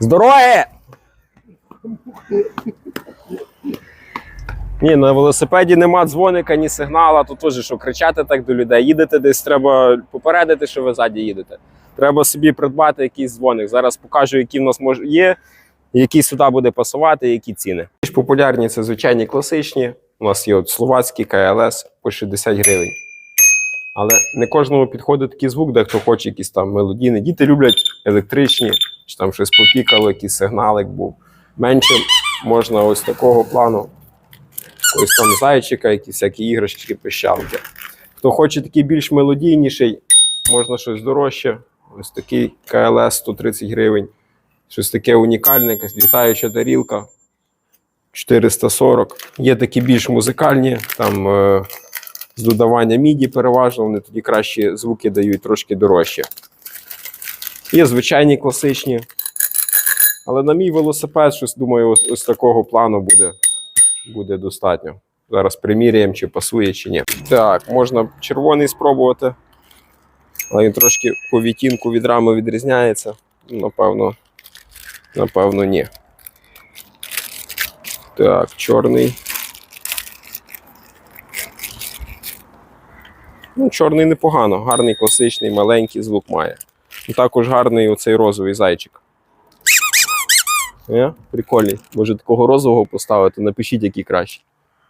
Здорово! Ні, на велосипеді нема дзвоника, ні сигнала, тут теж що кричати так до людей. Їдете десь, треба попередити, що ви ззаді їдете. Треба собі придбати якийсь дзвоник. Зараз покажу, які в нас мож... є, який сюди буде пасувати, які ціни. Більш популярні це звичайні класичні. У нас є от словацький КЛС по 60 гривень. Але не кожному підходить такий звук, дехто хоче якісь там мелодійні. Діти люблять електричні, чи там щось попікало, якийсь сигналик був. Менше можна ось такого плану. Ось там зайчика, якісь всякі іграшки, пищалки. Хто хоче такий більш мелодійніший, можна щось дорожче. Ось такий КЛС 130 гривень. Щось таке унікальне, якась літаюча тарілка 440. Є такі більш музикальні, там е, з додаванням міді переважно, вони тоді кращі звуки дають трошки дорожче. Є звичайні класичні. Але на мій велосипед, щось думаю, ось, ось такого плану буде, буде достатньо. Зараз приміряємо, чи пасує, чи ні. Так, можна червоний спробувати. Але він трошки по відтінку від рами відрізняється. Напевно, напевно, ні. Так, чорний. Ну, чорний непогано, гарний, класичний, маленький звук має. І також гарний оцей розовий зайчик. Е? Прикольний. Може такого розового поставити, напишіть, який кращий.